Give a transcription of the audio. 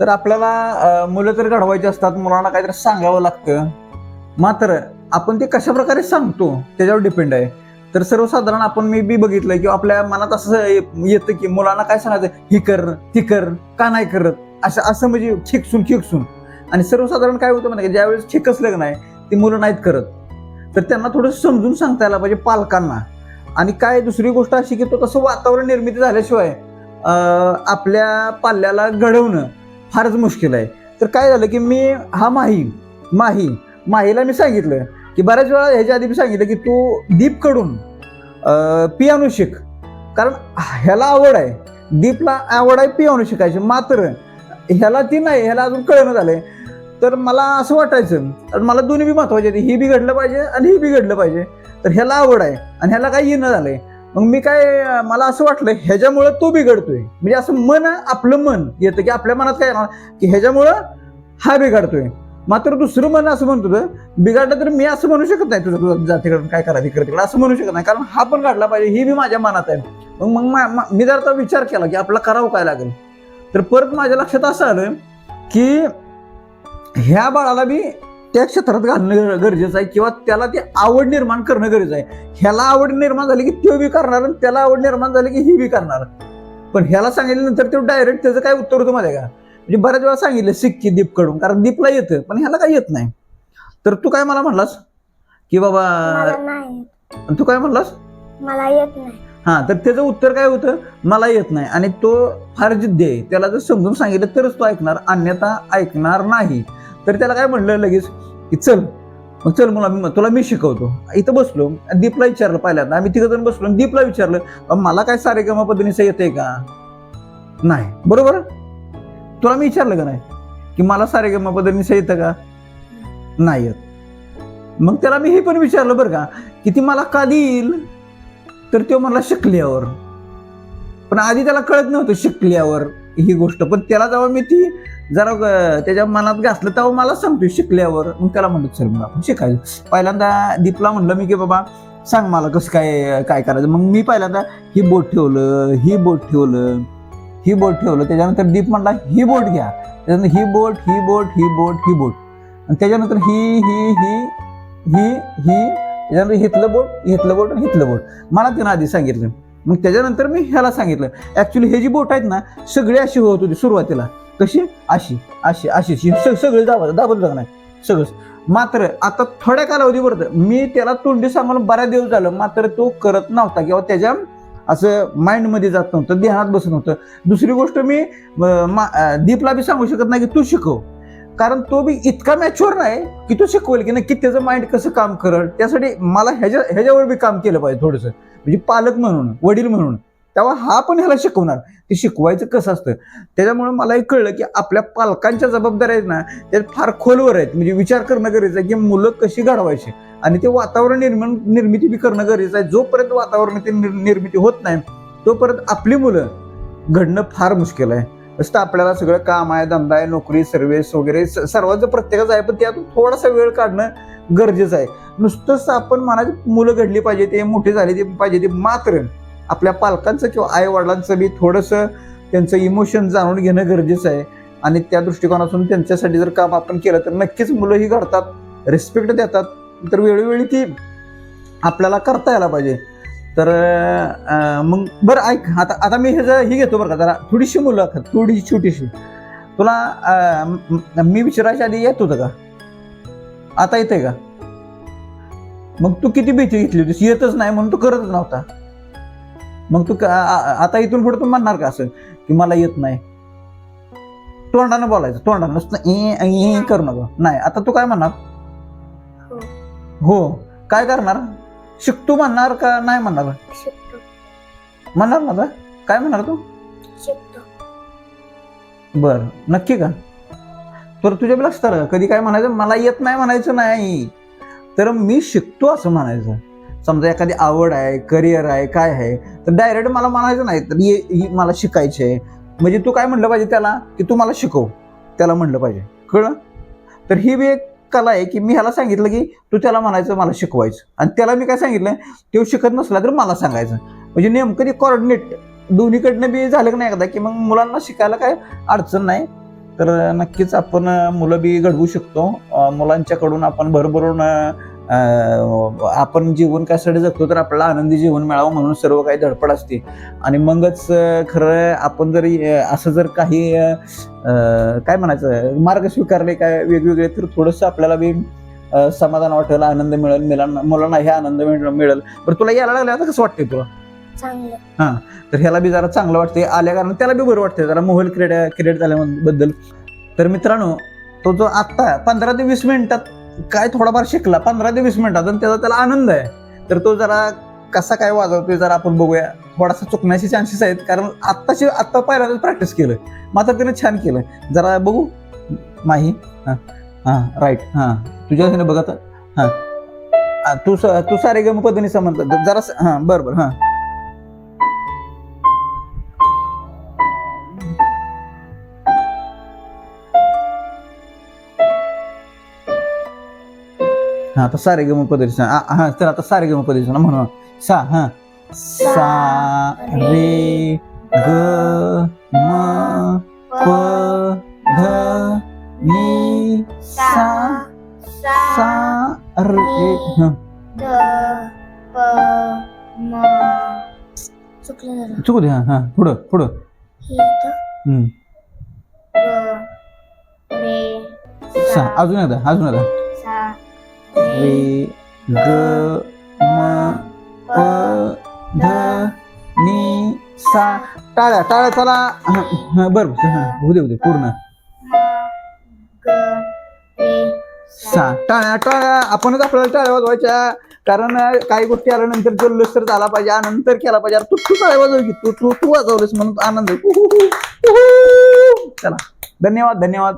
तर आपल्याला मुलं तर घडवायची असतात मुलांना काहीतरी सांगावं लागतं. मात्र आपण ते कशा प्रकारे सांगतो त्याच्यावर डिपेंड आहे. तर सर्वसाधारण आपण मी बी बघितलं की आपल्या मनात असं येतं की मुलांना काय सांगायचं? ही कर ती कर का नाही करत? असं असं म्हणजे खेकसून खेकसून. आणि सर्वसाधारण काय होतं म्हणजे ज्यावेळेस खेकसलं का नाही ती मुलं नाहीत करत. तर त्यांना थोडं समजून सांगता यायला पाहिजे पालकांना. आणि काय दुसरी गोष्ट अशी की तो तसं वातावरण निर्मिती झाल्याशिवाय आपल्या पाल्याला घडवणं फारच मुश्किल आहे. तर काय झालं की मी हा माही माही माहीला मी सांगितलं की बऱ्याच वेळा ह्याच्या आधी मी सांगितलं की तू दीपकडून पियानो शिक. कारण ह्याला आवड आहे. दीपला आवड आहे पियानो शिकायची. मात्र ह्याला ती नाही ह्याला अजून कळणं झालंय. तर मला असं वाटायचं आणि मला दोन्ही बी महत्त्वाचे आहेत. ही बी घडलं पाहिजे आणि ही बी घडलं पाहिजे. तर ह्याला आवड आहे आणि ह्याला काही येणं झालं आहे मग मी काय मला असं वाटलं ह्याच्यामुळं तो बिघडतोय. म्हणजे असं मन आपलं मन येतं की आपल्या मनात काय येणार? की ह्याच्यामुळं हा बिघडतोय. मात्र दुसरं मन असं म्हणतो होतं, बिघडलं तर मी असं म्हणू शकत नाही तुझं तुझं जातीकडून काय करा तिकडे तिकडे असं म्हणू शकत नाही. कारण हा पण काढला पाहिजे ही बी माझ्या मनात आहे. मग मग मा- मी जर आता विचार केला की आपला करावं काय लागेल? तर परत माझ्या लक्षात असं आलं की ह्या बाळाला बी त्या क्षेत्रात घालणं गर- गरजेचं आहे किंवा त्याला ती आवड निर्माण करणं गरजेचं आहे. ह्याला आवड निर्माण झाली की तो बी करणार आणि त्याला आवड निर्माण झाली की ही बी करणार. पण ह्याला सांगितल्यानंतर तो डायरेक्ट त्याचं काय उत्तर होतं आहे का? म्हणजे बऱ्याच वेळा सांगितलं सिक्की दीपकडून कारण दीपला येतं पण ह्याला काही येत नाही. तर तू काय मला म्हणलास? की बाबा तू काय म्हणलास? मला येत नाही. हा तर त्याचं उत्तर काय होतं? मला येत नाही. आणि तो फार जिद्दी आहे. त्याला जर समजून सांगितलं तरच तो ऐकणार अन्यथा ऐकणार नाही. तर त्याला काय म्हणलं लगेच की चल मग चल मला मी तुला मी शिकवतो. इथं बसलो दीपला विचारलं पहिल्यांदा. आम्ही तिघं जण बसलो आणि दीपला विचारलं मला काय सारे गमा पद्धतीने येते का? नाही. बरोबर? तुला मी विचारलं का नाही? की मला सारे गमा पद्धतीने येतं का? नाही येत. मग त्याला मी हे पण विचारलं बरं का की ती मला का देईल? तर तो मला शिकल्यावर. पण आधी त्याला कळत नव्हतं शिकल्यावर ही गोष्ट. पण त्याला जेव्हा मी ती जरा त्याच्या मनात घासलं तेव्हा मला सांगतोय शिकल्यावर मग त्याला म्हणलं सर मग आपण शिकायचं. पहिल्यांदा दीपला म्हणलं मी की बाबा सांग मला कसं काय काय करायचं. मग मी पहिल्यांदा ही बोट ठेवलं ही बोट ठेवलं ही बोट ठेवलं. त्याच्यानंतर दीप म्हणला ही बोट घ्या. त्याच्यानंतर ही बोट ही बोट ही बोट ही बोट. आणि त्याच्यानंतर ही ही ही ही ही त्याच्यानंतर हिथलं बोट हिथलं बोट आणि हिथलं बोट. मला त्यानं आधी सांगितलं. मग त्याच्यानंतर मी ह्याला सांगितलं. ॲक्च्युली हे जी बोट आहेत ना सगळी अशी होत होती सुरुवातीला. कशी? अशी अशी अशी अशी. सगळी दाबत दाबत जाणार नाही. सगळंच. मात्र आता थोड्या कालावधीपर्यंत मी त्याला तोंडी सांगून बऱ्याच दिवस झालं. मात्र तो करत नव्हता किंवा त्याच्या असं माइंडमध्ये जात नव्हतं ध्यानात बसत नव्हतं. दुसरी गोष्ट मी मा- दीपला बी सांगू शकत नाही की तू शिकव. कारण तो बी इतका मॅच्युअर नाही की तू शिकवेल की नक्की त्याचं माइंड कसं काम करल. त्यासाठी मला ह्याच्या ह्याच्यावर बी काम केलं पाहिजे थोडंसं. म्हणजे पालक म्हणून वडील म्हणून. तेव्हा हा पण ह्याला शिकवणार. ते शिकवायचं कसं असतं? त्याच्यामुळे मलाही कळलं की आपल्या पालकांच्या जबाबदाऱ्या आहेत ना त्या फार खोलवर आहेत. म्हणजे विचार करणं गरजेचं आहे की मुलं कशी घडवायची? आणि ते वातावरण निर्माण निर्मिती बी करणं गरजेचं आहे. जोपर्यंत वातावरण ते निर्मिती होत नाही तोपर्यंत आपली मुलं घडणं फार मुश्किल आहे. नुसतं आपल्याला सगळं काम आहे धंदा आहे नोकरी सर्व्हिस वगैरे स- सर्वांचं प्रत्येकाचं आहे पण त्यातून थोडासा वेळ काढणं गरजेचं आहे. नुसतंच आपण मनाची मुलं घडली पाहिजे ते मोठे झाले ते पाहिजे ते मात्र आपल्या पालकांचं किंवा आई वडिलांचं बी थोडंसं त्यांचं इमोशन जाणून घेणं गरजेचं आहे. आणि त्या दृष्टिकोनातून त्यांच्यासाठी जर काम आपण केलं तर नक्कीच मुलंही घडतात रिस्पेक्ट देतात. तर वेळोवेळी ती आपल्याला करता यायला पाहिजे. तर मग बरं ऐक आता आता मी ह्याचं ही घेतो बरं का जरा थोडीशी मुलं थोडीशी छोटीशी. तुला मी विचारायच्या आधी येत होतं का? आता येते का? मग तू किती भीती घेतली होतीस? येतच नाही म्हणून तू करतच नव्हता. मग तू आता इथून पुढे तू म्हणणार का असं? की मला येत नाही. तोंडानं बोलायचं. तोंडानं नुसतं करू नको. नाही आता तू काय म्हणणार? हो. हो. काय करणार? शिकतो म्हणणार का नाही म्हणणार? म्हणणार ना? काय म्हणणार तू? बर नक्की का? तर तुझ्या लक्षात? कधी काय म्हणायचं? मला येत नाही म्हणायचं नाही. तर मी शिकतो असं म्हणायचं. समजा एखादी आवड आहे करिअर आहे काय आहे तर डायरेक्ट मला म्हणायचं नाही तर ये- ही मला शिकायचे आहे. म्हणजे तू काय म्हणलं पाहिजे त्याला? की तू मला शिकव. त्याला म्हणलं पाहिजे. कळलं? तर ही बी एक कला आहे की मी ह्याला सांगितलं की तू त्याला म्हणायचं मला शिकवायचं. आणि त्याला मी काय सांगितलं? तो शिकत नसला तर मला सांगायचं. म्हणजे नेमकं ते कॉर्डिनेट दोन्हीकडनं बी झालं की नाही एकदा? की मग मुलांना शिकायला काय अडचण नाही. तर नक्कीच आपण मुलं बी घडवू शकतो. मुलांच्याकडून आपण भरभरून आपण जीवन कशासाठी जगतो तर आपल्याला आनंदी जीवन मिळावं म्हणून सर्व काही धडपड असते. आणि मगच खरं आपण जरी असं जर काही काय म्हणायचं मार्ग स्वीकारले काय वेगवेगळे तर थोडंसं आपल्याला बी समाधान वाटेल आनंद मिळेल मुलांना मुलांना हे आनंद मिळ- मिळेल. बरं तुला यायला लागलं आता कसं वाटतंय तुला? चांगलं. तर ह्याला बी जरा चांगलं वाटते आल्या कारण त्याला बी बरं वाटतंय जरा मोबाईल क्रिएट क्रिएट झाल्याबद्दल. तर मित्रांनो तो जो आत्ता पंधरा ते वीस मिनिटात काय थोडाफार शिकला पंधरा ते वीस मिनिटात आणि त्याचा त्याला आनंद आहे. तर तो जरा कसा काय वाजवतोय जरा आपण बघूया. थोडासा चुकण्याचे चान्सेस आहेत कारण आत्ताशी आत्ता पहिल्यांदाच प्रॅक्टिस केलं. मात्र त्याने छान केलं. जरा बघू. माही. हां. हां राईट हां. तुझ्या ह्याने बघा तर हां. तू स- तू सारे गम पद्धतीने समज जरा हां बरं बरं हां. हा आता सारे गम पद्धती हा तर आता सारे गम ना म्हणून. सा हा. सा रे ग म प ध नि सा सा रे हं. द प म. चुकलं चुकू दे हा हा. पुढं पुढं. हम्म. सा अजून एकदा अजून एकदा. रे ग म प ध नि सा टाळ्या टाळ्या चला. बर बरं होऊ दे होऊ दे पूर्ण. सा टाळ्या टाळ्या. आपणच आपल्याला टाळ्या वाजवायच्या. कारण काही गोष्टी आल्यानंतर जल्लोष तर झाला पाहिजे. आनंतर केला पाहिजे. तू तू टाळ्या वाजव की तू तू तू वाजवलंस म्हणून आनंद चला. धन्यवाद धन्यवाद.